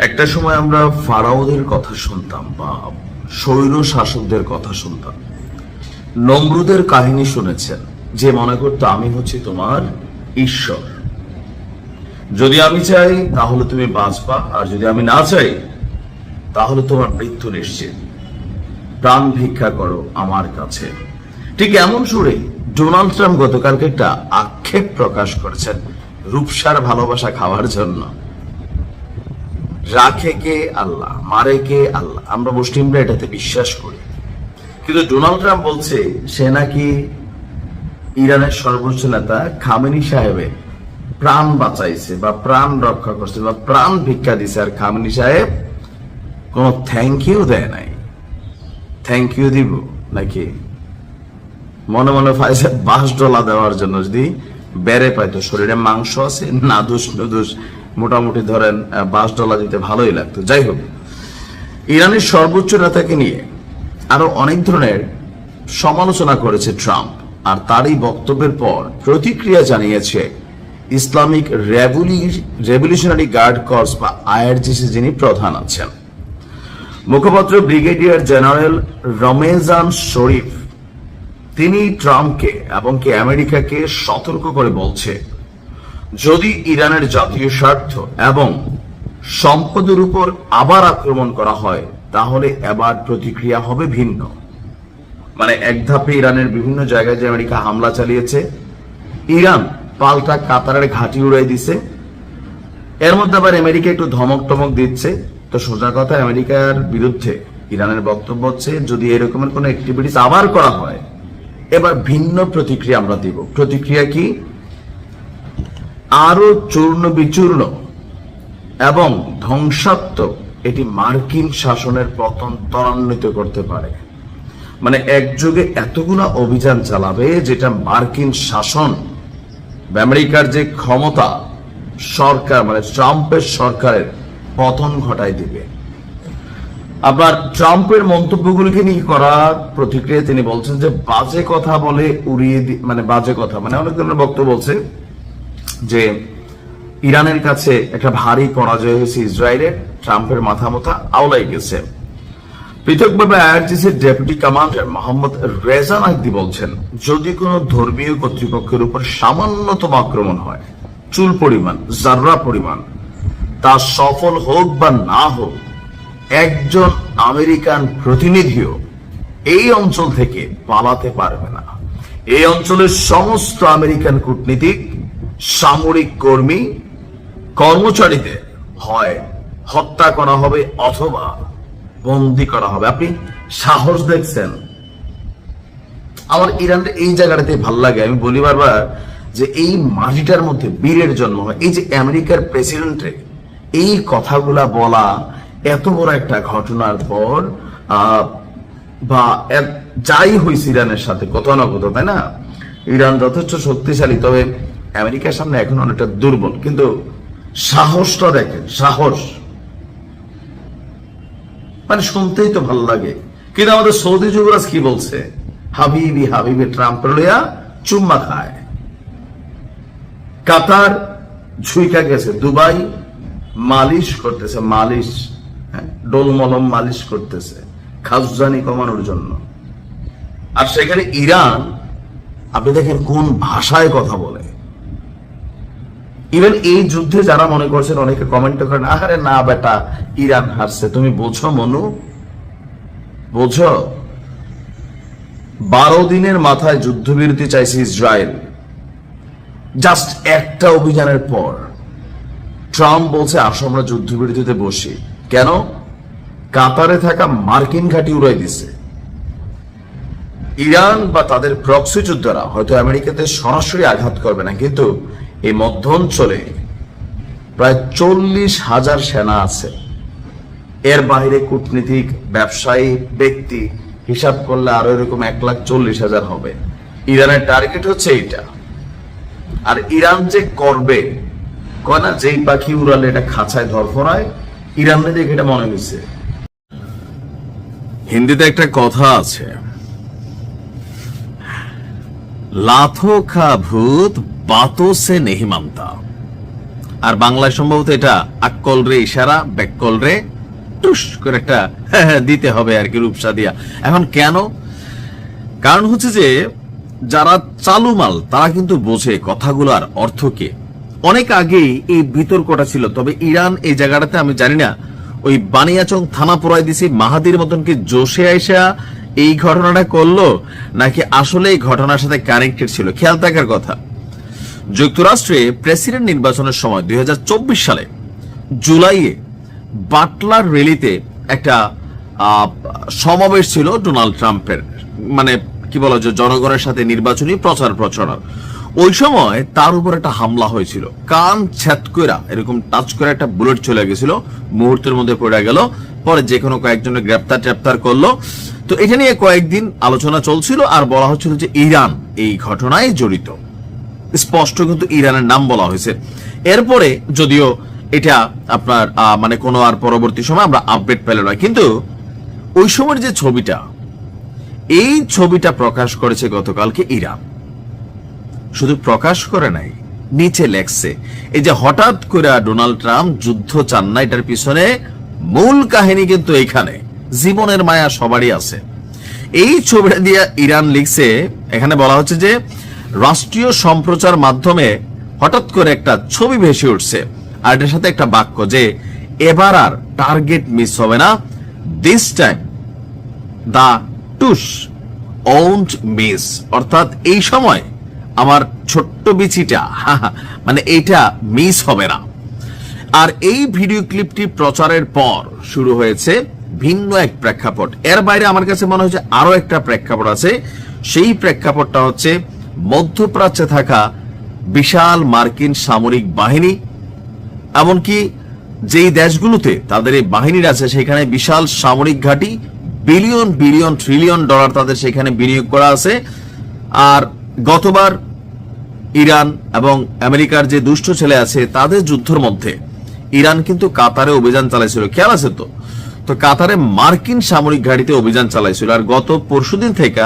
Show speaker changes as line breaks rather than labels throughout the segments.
একটা সময় আমরা ফারাওদের কথা শুনতাম বা স্বৈর শাসকদের কথা শুনতাম। নমরুদের কাহিনী শুনেছেন, যে মনে করতো, আমি হচ্ছি তোমার ঈশ্বর। যদি আমি চাই, তাহলে তুমি বাঁচবা, আর যদি আমি না চাই, তাহলে তোমার মৃত্যু নিশ্চিত। প্রাণ ভিক্ষা করো আমার কাছে। ঠিক এমন সুরে ডোনাল্ড ট্রাম্প গতকালকে একটা আক্ষেপ প্রকাশ করেছেন রূপসার ভালোবাসা খাওয়ার জন্য। রাখে কে আল্লাহ? মারে কে আল্লাহ? আমরা মুসলিমরা এটাতে বিশ্বাস করি। কিন্তু ডোনাল্ড ট্রাম্প বলছে, সে নাকি ইরানের সর্বোচ্চ নেতা খামেনি সাহেবের প্রাণ বাঁচাইছে বা প্রাণ রক্ষা করছে বা প্রাণ ভিক্ষা দিছে। আর খামেনি সাহেব কোনো থ্যাংক ইউ দেয় নাই। থ্যাংক ইউ দিব নাকি? মনে মনে ফাইসে বাস ডলা দেওয়ার জন্য যদি বেড়ে পাইতো, শরীরে মাংস আছে, নাদুস নুদুস মোটামুটি ধরেন বাস ডলা দিতে ভালোই লাগতো। যাই হোক, ইরানের সর্বোচ্চ নেতাকে নিয়ে আরও অনেক ধরনের সমালোচনা করেছে ট্রাম্প, আর তারই বক্তব্যের পর প্রতিক্রিয়া জানিয়েছে ইসলামিক রেভলিউশনারি গার্ড কর্পস বা আইআরজিসি যিনি প্রধান আছেন। মুখপাত্র ব্রিগেডিয়ার জেনারেল রমেজান শরীফ, তিনি ট্রাম্পকে এবং কি আমেরিকাকে সতর্ক করে বলছে যদি ইরানের জাতীয় স্বার্থ এবং সম্পদের উপর আবার আক্রমণ করা হয়, তাহলে এবার প্রতিক্রিয়া হবে ভিন্ন। মানে এক ধাপে ইরানের বিভিন্ন জায়গায় যে আমেরিকা হামলা চালিয়েছে, ইরান পাল্টা কাতারের ঘাঁটি উড়াই দিছে। এর মধ্যে আবার আমেরিকা একটু ধমক টমক দিচ্ছে। তো সোজা কথা, আমেরিকার বিরুদ্ধে ইরানের বক্তব্য হচ্ছে, যদি এরকমের কোন অ্যাক্টিভিটিস আবার করা হয়, এবার ভিন্ন প্রতিক্রিয়া আমরা দিব। প্রতিক্রিয়া কি? আরও চূর্ণ বিচূর্ণ এবং ধ্বংসাত্মক এটি মার্কিন শাসনের পতন ত্বরান্বিত করতে পারে। মানে একযোগে এতগুলো অভিযান চালাবে যেটা মার্কিন শাসন, আমেরিকার যে ক্ষমতা সরকার মানে ট্রাম্পের সরকারের পতন ঘটায় দিবে। আবার ট্রাম্পের মন্তব্যগুলিকে নিয়ে করা প্রতিক্রিয়া তিনি বলছেন যে বাজে কথা বলে উড়িয়ে মানে বাজে কথা মানে অনেক ধরনের বক্তব্য বলছে যে ইরানের কাছে একটা ভারী পরাজয় হয়েছে ইসরায়েলের, ট্রাম্পের মাথা মাথা আওলাই গেছে। পৃথকভাবে আইআরজিসির ডেপুটি কমান্ডার মোহাম্মদ বলছেন, যদি কোনো ধর্মীয় কর্তৃপক্ষের উপর সামান্যতম আক্রমণ হয়, চুল পরিমাণ, জাররা পরিমাণ, তা সফল হোক বা না হোক, একজন আমেরিকান প্রতিনিধিও এই অঞ্চল থেকে পালাতে পারবে না। এই অঞ্চলের সমস্ত আমেরিকান কূটনীতিক সামরিক কর্মী কর্মচারীদের হয় হত্যা করা হবে অথবা বন্দি করা হবে। আপনি সাহস দেখছেন। আমার ইরানের এই জায়গাটাতে ভালো লাগে। আমি বলি বারবার যে এই মাটিটার মধ্যে বীরের জন্ম হয়। এই যে আমেরিকার প্রেসিডেন্টের এই কথাগুলা বলা এত বড় একটা ঘটনার পর বা যাই হয়েছে ইরানের সাথে, কোথাও না কোথাও, তাই না? ইরান যথেষ্ট শক্তিশালী, তবে আমেরিকার সামনে এখন অনেকটা দুর্বল কিন্তু সাহসটা দেখেন সাহস। মানে শুনতেই তো ভালো লাগে। কিন্তু আমাদের সৌদি যুবরাজ কি বলছে? হাবিবি হাবিবি ট্রাম্প লইয়া চুম্মা খায়। কাতার ঝুইকা গেছে দুবাই মালিশ করতেছে মালিশ হ্যাঁ, ডোলমলম মালিশ করতেছে খাসজানি কমানোর জন্য। আর সেখানে ইরান আপনি দেখেন কোন ভাষায় কথা বলে। ইভেন এই যুদ্ধে যারা মনে করছেন অনেকে কমেন্ট করেন আরে না বেটা, ইরান হারছে। তুমি বোঝো মনু? বোঝো? বারো দিনের মাথায় যুদ্ধবিরতি চাইছে ইসরায়েল। জাস্ট একটা অভিযানের পর। ট্রাম্প বলছে, আসো আমরা যুদ্ধবিরতিতে বসি। কেন? কাতারে থাকা মার্কিন ঘাঁটি উড়াই দিছে। ইরান বা তাদের প্রক্সি যোদ্ধারা হয়তো আমেরিকাতে সরাসরি আঘাত করবে না, কিন্তু এই মধ্য অঞ্চলে প্রায় চল্লিশ হাজার সেনা আছে। এর বাইরে কূটনীতিক, ব্যবসায়ী, ব্যক্তি হিসাব করলে আরও এরকম এক লাখ চল্লিশ হাজার হবে। ইরানের টার্গেট হচ্ছে এইটা। আর ইরান যে করবে, কয় না, যেই পাখি উড়ালে এটা খাঁচায় ধরফরায় ইরানে দেখে এটা মনে হয়েছে হিন্দিতে একটা কথা আছে। লাথো খা ভূত বাতো সে নেহি মানতা
আর বাংলায় সম্ভবত এটা আক্কল রে ইশারা ব্যাককল রে টুস করে একটা দিতে হবে আর কি রূপসা দিয়া। এখন কেন? কারণ হচ্ছে যে, যারা চালু মাল, তারা কিন্তু বোঝে কথাগুলোর অর্থ কি। অনেক আগেই এই বিতর্কটা ছিল, তবে ইরান এই জায়গাটাতে আমি জানি না, ওই বানিয়াচং থানা পড়াই দিছি, মাহাদির মতন কি জোশে আইসা এই ঘটনাটা করল, নাকি আসলে এই ঘটনার সাথে কানেক্টেড ছিল? খেয়াল থাকার কথা। যুক্তরাষ্ট্রে প্রেসিডেন্ট নির্বাচনের সময় দুই হাজার চব্বিশ সালে জুলাইয়ে বাটলার রেলিতে একটা সমাবেশ ছিল ডোনাল্ড ট্রাম্পের। মানে কি বলা যায়, জনগণের সাথে নির্বাচনী প্রচার প্রচারণা ওই সময় তার উপর একটা হামলা হয়েছিল। কান ছ্যাত কইরা, এরকম টাচ করে একটা বুলেট চলে গেছিল। মুহূর্তের মধ্যে পড়ে গেল। পরে যে কোনো কয়েকজনের গ্রেপ্তার ট্রেপ্তার করল। তো এটা নিয়ে কয়েকদিন আলোচনা চলছিল আর বলা হচ্ছিল যে ইরান এই ঘটনায় জড়িত। স্পষ্ট কিন্তু ইরানের নাম বলা হয়েছে। এরপরে যদিও এটা আপনার মানে কোনো আর পরবর্তী সময় আমরা আপডেট পেল না কিন্তু ওই সময়ের যে ছবিটা, এই ছবিটা প্রকাশ করেছে গতকালকে ইরান। শুধু প্রকাশ করে নাই, নিচে লেখছে, এই যে হঠাৎ করে ডোনাল্ড ট্রাম্প যুদ্ধ চান না, এটার পিছনে মূল কাহিনী কিন্তু এখানে জীবনের মায়া সবারই আছে। এই ছবিটা দিয়ে ইরান লিখছে, এখানে বলা হচ্ছে যে রাষ্ট্রীয় সম্প্রচার মাধ্যমে হঠাৎ করে একটা ছবি ভেসে উঠছে। আর এটার সাথে একটা বাক্য যে, এবার আর টার্গেট মিস হবে না। দিস টাইম দা টুস ওন্ট মিস অর্থাৎ এই সময় আমার ছোট্ট বিচিটা মানে এইটা মিস হবে না। আর এই ভিডিও ক্লিপটি প্রচারের পর শুরু হয়েছে ভিন্ন এক প্রেক্ষাপট। এর বাইরে আমার কাছে মনে হচ্ছে আরও একটা প্রেক্ষাপট আছে। সেই প্রেক্ষাপটটা হচ্ছে মধ্যপ্রাচ্যে থাকা বিশাল মার্কিন সামরিক বাহিনী, এমনকি যেই দেশগুলোতে তাদের এই বাহিনীর আছে, সেখানে বিশাল সামরিক ঘাঁটি, বিলিয়ন বিলিয়ন ট্রিলিয়ন ডলার তাদের সেখানে বিনিয়োগ করা আছে। আর গতবার ইরান এবং আমেরিকার যে দুষ্ট ছেলে আছে, তাদের যুদ্ধের মধ্যে ইরান কিন্তু কাতারে অভিযান চালাইছিল। খেয়াল আছে তো? তো কাতারে মার্কিন সামরিক ঘাঁটিতে অভিযান চালাইছিল। আর গত পরশুদিন থেকে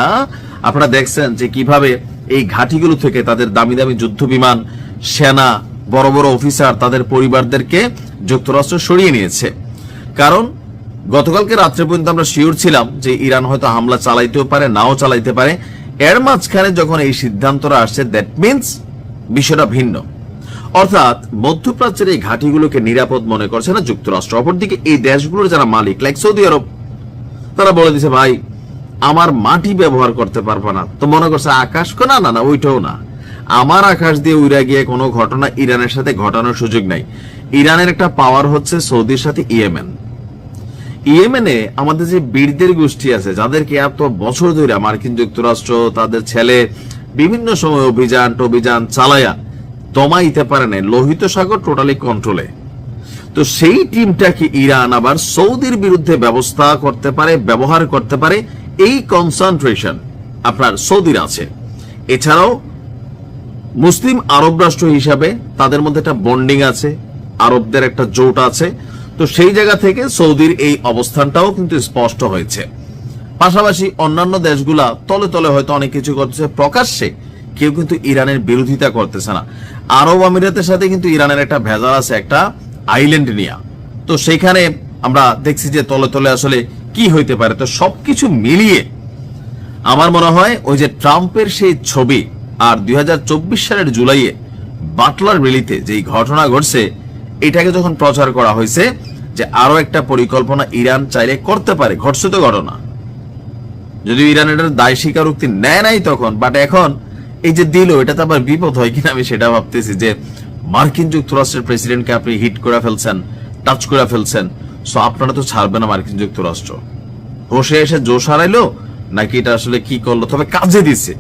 আপনারা দেখছেন যে কীভাবে এই ঘাঁটিগুলো থেকে তাদের দামি দামি যুদ্ধ বিমান সেনা, বড় বড় অফিসার, তাদের পরিবারদেরকে যুক্তরাষ্ট্র সরিয়ে নিয়েছে। কারণ, গতকালকে রাত্রে পর্যন্ত আমরা শিওর ছিলাম যে ইরান হয়তো হামলা চালাইতেও পারে, নাও চালাইতে পারে। এর মাঝখানে যখন এই সিদ্ধান্তটা আসছে দ্যাট মিনস বিষয়টা ভিন্ন। অর্থাৎ, মধ্যপ্রাচ্যের এই ঘাঁটিগুলোকে নিরাপদ মনে করছে না যুক্তরাষ্ট্র। অপরদিকে এই দেশগুলোর যারা মালিক লাইক সৌদি আরব তারা বলে দিছে ভাই আমার মাটি ব্যবহার করতে পারব না। তো মনে করছে আকাশ না না না, ওইটাও না। আমার আকাশ দিয়ে উড়া গিয়ে কোনো ঘটনা ইরানের সাথে ঘটানোর সুযোগ নাই। ইরানের একটা পাওয়ার হচ্ছে সৌদির সাথে ইয়েমেন। ইয়েমেনে আমাদের যে বীরদের গোষ্ঠী আছে, যাদেরকে এত বছর ধরে মার্কিন যুক্তরাষ্ট্র, তাদের ছেলে, বিভিন্ন সময় অভিযান টভিযান চালায়া দমাইতে পারে না লোহিত সাগর টোটালি কন্ট্রোলে তো সেই টিমটাকে ইরান আবার সৌদির বিরুদ্ধে ব্যবস্থা করতে পারে, ব্যবহার করতে পারে এই কনসেন্ট্রেশন আপনার সৌদির আছে। এছাড়াও মুসলিম আরব রাষ্ট্র হিসাবে তাদের মধ্যে একটা বন্ডিং আছে, আরবদের একটা জোট আছে। তো সেই জায়গা থেকে সৌদির এই অবস্থানটাও কিন্তু স্পষ্ট হয়েছে। পাশাপাশি অন্যান্য দেশগুলা তলে তলে হয়তো অনেক কিছু করতেছে, প্রকাশ্যে কেউ কিন্তু ইরানের বিরোধিতা করতেছে না। আরব আমিরাতের সাথে কিন্তু ইরানের একটা ভেজাল আছে, একটা আইল্যান্ড নিয়া। তো সেখানে আমরা দেখছি যে তলে তলে আসলে কি হইতে পারে? তো সবকিছু মিলিয়ে আমার মনে হয় ওই যে ট্রাম্পের সেই ছবি আর দুই সালের জুলাইয়ে বাটলার রেলিতে যেই ঘটনা ঘটছে, এটাকে যখন প্রচার করা হয়েছে যে আরও একটা পরিকল্পনা ইরান চাইলে করতে পারে, ঘটছে তো ঘটনা। যদি ইরান এটার দায় স্বীকারোক্তি নেয় নাই তখন বাট এখন এই যে দিল, এটা তো আবার বিপদ হয় কিনা আমি সেটা ভাবতেছি যে মার্কিন যুক্তরাষ্ট্রের প্রেসিডেন্টকে আপনি হিট করে ফেলছেন টাচ করে ফেলছেন। সো আপনারা তো ছাড়বে না মার্কিন যুক্তরাষ্ট্র। হোসে এসে জোশ হারাইলো, নাকি এটা আসলে কি করল? তবে কাজে দিছে।